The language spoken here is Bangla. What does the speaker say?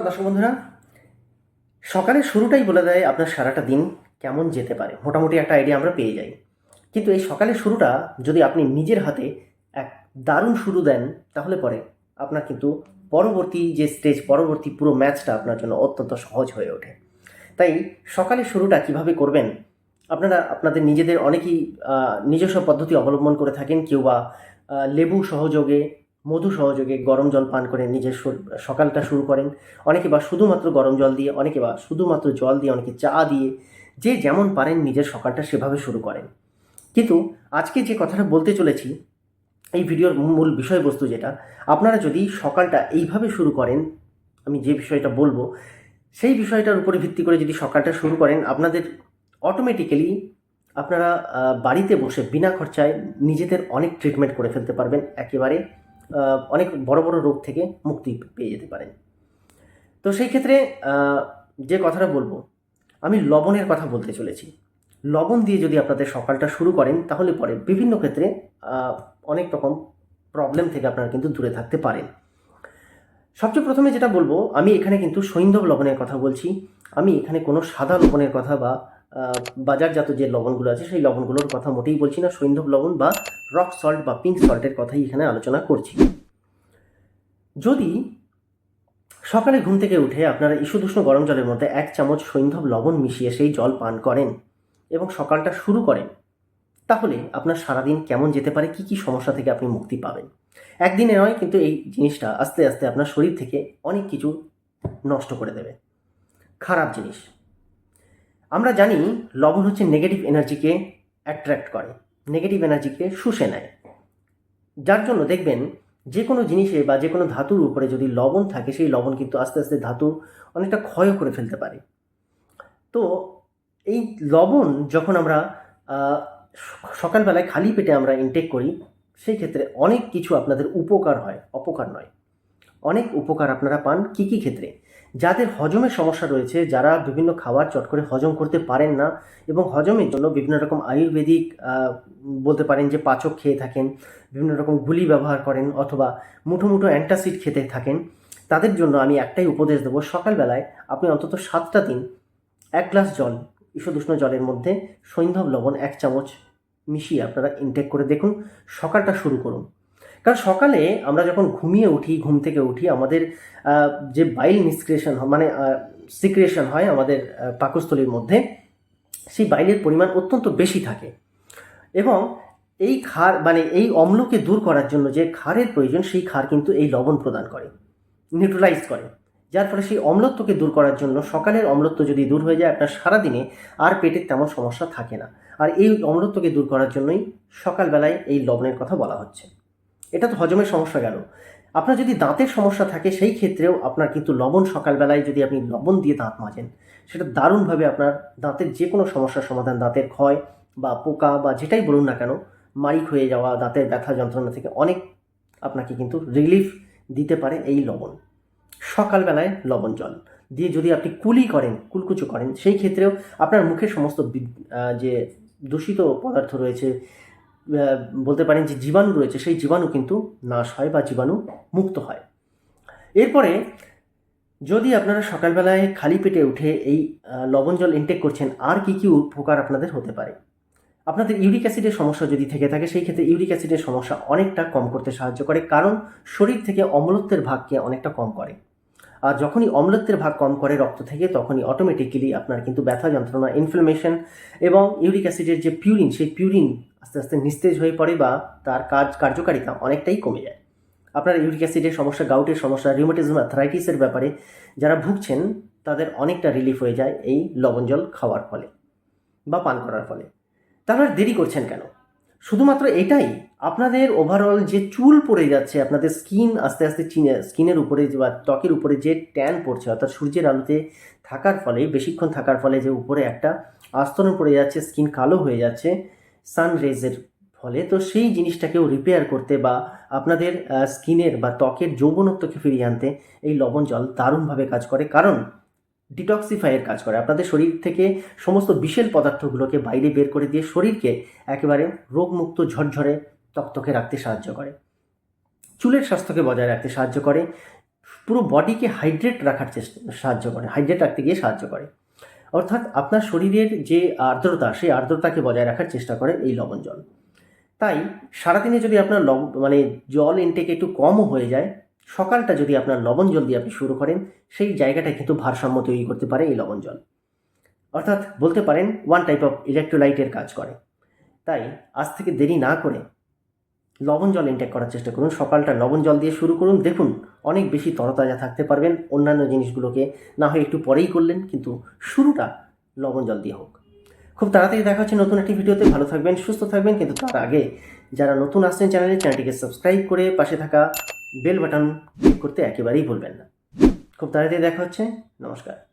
দর্শক বন্ধুরা। সকালের শুরুটাই বলে দেয় আপনার সারাটা দিন কেমন যেতে পারে। মোটামুটি একটা আইডিয়া আমরা পেয়ে যাই। কিন্তু এই সকালের শুরুটা যদি আপনি নিজের হাতে এক দারুণ শুরু দেন, তাহলে পরে আপনার কিন্তু পরবর্তী যে স্টেজ পরবর্তী পুরো ম্যাচটা আপনার জন্য অত্যন্ত সহজ হয়ে ওঠে। তাই সকালের শুরুটা কীভাবে করবেন? আপনারা, আপনাদের নিজেদের অনেকেই নিজস্ব পদ্ধতি অবলম্বন করে থাকেন। কেউ বা লেবু সহযোগে মধু সহযোগে গরম জল পান করে নিজের সকালটা শুরু করেন। অনেকে বা শুধুমাত্র গরম জল দিয়ে, অনেকে বা শুধুমাত্র জল দিয়ে, অনেকে চা দিয়ে যে যেমন পারেন নিজের সকালটা সেভাবে শুরু করেন। কিন্তু আজকে যে কথাটা বলতে চলেছি, এই ভিডিওর মূল বিষয়বস্তু যেটা, আপনারা যদি সকালটা এইভাবে শুরু করেন, আমি যে বিষয়টা বলব, সেই বিষয়টার উপরে ভিত্তি করে যদি সকালটা শুরু করেন, আপনাদের অটোমেটিক্যালি আপনারা বাড়িতে বসে বিনা খরচায় নিজেদের অনেক ট্রিটমেন্ট করে ফেলতে পারবেন। একেবারে অনেক বড় বড় রোগ থেকে মুক্তি পেয়ে যেতে পারেন। তো সেই ক্ষেত্রে যে কথাটা বলব, আমি লবণের কথা বলতে চলেছি। লবণ দিয়ে যদি আপনাদের সকালটা শুরু করেন, তাহলে পরে বিভিন্ন ক্ষেত্রে অনেক রকম প্রবলেম থেকে আপনারা কিন্তু দূরে থাকতে পারেন। সবচেয়ে প্রথমে যেটা বলব, আমি এখানে কিন্তু সৈন্ধব লবণের কথা বলছি। আমি এখানে কোনো সাদা লবণের কথা বা বাজারজাত যে লবণগুলো আছে, সেই লবণগুলোর কথা মোটেই বলছি না। সৈন্ধব লবণ বা রক সল্ট বা পিঙ্ক সল্টের কথাই এখানে আলোচনা করছি। যদি সকালে ঘুম থেকে উঠে আপনারা ইস্যুদুষ্ণ গরম জলের মধ্যে এক চামচ সৈন্ধব লবণ মিশিয়ে সেই জল পান করেন এবং সকালটা শুরু করেন, তাহলে আপনার সারাদিন কেমন যেতে পারে, কি কি সমস্যা থেকে আপনি মুক্তি পাবেন? একদিনে নয়, কিন্তু এই জিনিসটা আস্তে আস্তে আপনার শরীর থেকে অনেক কিছু নষ্ট করে দেবে। খারাপ জিনিস। আমরা জানি লবণ হচ্ছে নেগেটিভ এনার্জিকে অ্যাট্রাক্ট করে নেগেটিভ এনার্জিকে শুষে নেয়। যার জন্য দেখবেন যে কোনো জিনিসে বা যে কোনো ধাতুর উপরে যদি লবণ থাকে, সেই লবণ কিন্তু আস্তে আস্তে ধাতু অনেকটা ক্ষয় করে ফেলতে পারে। তো এই লবণ যখন আমরা সকালবেলায় খালি পেটে আমরা ইনটেক করি, সেই ক্ষেত্রে অনেক কিছু আপনাদের উপকার হয়, অপকার নয়। অনেক উপকার আপনারা পান কি কি ক্ষেত্রে? যাদের হজমের সমস্যা রয়েছে, যারা বিভিন্ন খাবার চট করে হজম করতে পারেন না এবং হজমের জন্য বিভিন্ন রকম আয়ুর্বেদিক বলতে পারেন যে পাচক খেয়ে থাকেন, বিভিন্ন রকম গুলি ব্যবহার করেন অথবা মুঠো মুঠো অ্যান্টাসিড খেতে থাকেন, তাদের জন্য আমি একটাই উপদেশ দেবো, সকালবেলায় আপনি অন্তত সাতটা দিন এক গ্লাস জল ইস্যুদুষ্ণ জলের মধ্যে সৈন্ধব লবণ এক চামচ মিশিয়ে আপনারা ইনটেক করে দেখুন, সকালটা শুরু করুন। কারণ সকালে আমরা যখন ঘুমিয়ে উঠি, ঘুম থেকে উঠি, আমাদের যে বাইল নিষ্ক্রিয়েশন মানে সিক্রিয়েশন হয় আমাদের পাকস্থলীর মধ্যে, সেই বাইলের পরিমাণ অত্যন্ত বেশি থাকে। এবং এই ক্ষার মানে এই অম্লকে দূর করার জন্য যে ক্ষারের প্রয়োজন, সেই ক্ষার কিন্তু এই লবণ প্রদান করে নিউট্রালাইজ করে। যার ফলে সেই অম্লত্বকে দূর করার জন্য সকালের অম্লত্ব যদি দূর হয়ে যায় আপনার সারাদিনে, আর পেটের তেমন সমস্যা থাকে না। আর এই অম্লত্বকে দূর করার জন্যই সকালবেলায় এই লবণের কথা বলা হচ্ছে। এটা তো হজমের সমস্যা গেল। আপনার যদি দাঁতের সমস্যা থাকে, সেই ক্ষেত্রেও আপনার কিন্তু লবণ সকালবেলায় যদি আপনি লবণ দিয়ে দাঁত মাজেন, সেটা দারুণভাবে আপনার দাঁতের যে কোনো সমস্যার সমাধান, দাঁতের ক্ষয় বা পোকা বা যেটাই বলুন না কেন মারিক হয়ে যাওয়া, দাঁতের ব্যথা যন্ত্রণা থেকে অনেক আপনাকে কিন্তু রিলিফ দিতে পারে এই লবণ। সকালবেলায় লবণ জল দিয়ে যদি আপনি কুলি করেন, কুলকুচু করেন, সেই ক্ষেত্রেও আপনার মুখে সমস্ত যে দূষিত পদার্থ রয়েছে বলতে পারেন যে জীবাণু রয়েছে, সেই জীবাণু কিন্তু নাশ হয় বা জীবাণু মুক্ত হয়। এরপরে যদি আপনারা সকালবেলায় খালি পেটে উঠে এই লবণ জল ইনটেক করছেন, আর কি কি উপকার আপনাদের হতে পারে? আপনাদের ইউরিক অ্যাসিডের সমস্যা যদি থেকে থাকে, সেই ক্ষেত্রে ইউরিক অ্যাসিডের সমস্যা অনেকটা কম করতে সাহায্য করে, কারণ শরীর থেকে অম্লত্বের ভাগকে অনেকটা কম করে। আর যখনই অম্লত্বের ভাগ কম করে রক্ত থেকে, তখনই অটোমেটিক্যালি আপনার কিন্তু ব্যথা, যন্ত্রণা ইনফ্লামেশন এবং ইউরিক অ্যাসিডের যে পিউরিন সেই পিউরিন আস্তে আস্তে নিস্তেজ হয়ে পড়ে বা তার কাজ কার্যকারিতা অনেকটাই কমে যায়। আপনার ইউরিক অ্যাসিডের সমস্যা, গাউটের সমস্যা রিউমেটিজম অ্যাথরাইটিসের ব্যাপারে যারা ভুগছেন, তাদের অনেকটা রিলিফ হয়ে যায় এই লবণ জল খাওয়ার ফলে বা পান করার ফলে। আর দেরি করছেন কেন? শুধুমাত্র এটাই, আপনাদের ওভারঅল যে চুল পড়ে যাচ্ছে, আপনাদের স্কিন আস্তে আস্তে চিনে স্কিনের উপরে যে বা ত্বকের উপরে যে ট্যান পড়ছে, অর্থাৎ সূর্যের আলোতে থাকার ফলে, বেশিক্ষণ থাকার ফলে যে উপরে একটা আস্তরণ পড়ে যাচ্ছে স্কিন কালো হয়ে যাচ্ছে সান রেজের ফলে তো সেই জিনিসটাকেও রিপেয়ার করতে বা আপনাদের স্কিনের বা ত্বকের যৌবনত্বকে ফিরিয়ে আনতে এই লবণ জল দারুণভাবে কাজ করে। কারণ ডিটক্সিফাইয়ের কাজ করে। আপনাদের শরীর থেকে সমস্ত বিশেল পদার্থগুলোকে বাইরে বের করে দিয়ে শরীরকে একেবারে রোগমুক্ত, ঝরঝরে তকতকে রাখতে সাহায্য করে। চুলের স্বাস্থ্যকে বজায় রাখতে সাহায্য করে। পুরো বডিকে হাইড্রেট রাখার চেষ্টা, সাহায্য করে। হাইড্রেট রাখতে গিয়ে সাহায্য করে। অর্থাৎ আপনার শরীরের যে আর্দ্রতা, সেই আর্দ্রতাকে বজায় রাখার চেষ্টা করে এই লবণ জল। তাই সারাদিনে যদি আপনার লব মানে জল ইনটেক একটু কমও হয়ে যায়, সকালটা যদি আপনার লবণ জল দিয়ে আপনি শুরু করেন, সেই জায়গাটায় কিন্তু ভারসাম্য তৈরি করতে পারে এই লবণ জল। অর্থাৎ বলতে পারেন ওয়ান টাইপ অফ ইলেকট্রোলাইটের কাজ করে। তাই আজ থেকে দেরি না করে লবণ জল ইনটেক করার চেষ্টা করুন। সকালটা লবণ জল দিয়ে শুরু করুন। দেখুন, অনেক বেশি তরতাজা থাকতে পারবেন। অন্যান্য জিনিসগুলোকে না হয় একটু পরেই করলেন, কিন্তু শুরুটা লবণ জল দিয়ে হোক। খুব তাড়াতাড়ি দেখা হচ্ছে নতুন একটি ভিডিওতে। ভালো থাকবেন, সুস্থ থাকবেন। কিন্তু তার আগে যারা নতুন আসছেন চ্যানেলে চ্যানেলটিকে সাবস্ক্রাইব করে পাশে থাকা বেল বাটন ক্লিক করতে একেবারেই ভুলবেন না। খুব তাড়াতাড়ি দেখা হচ্ছে। নমস্কার।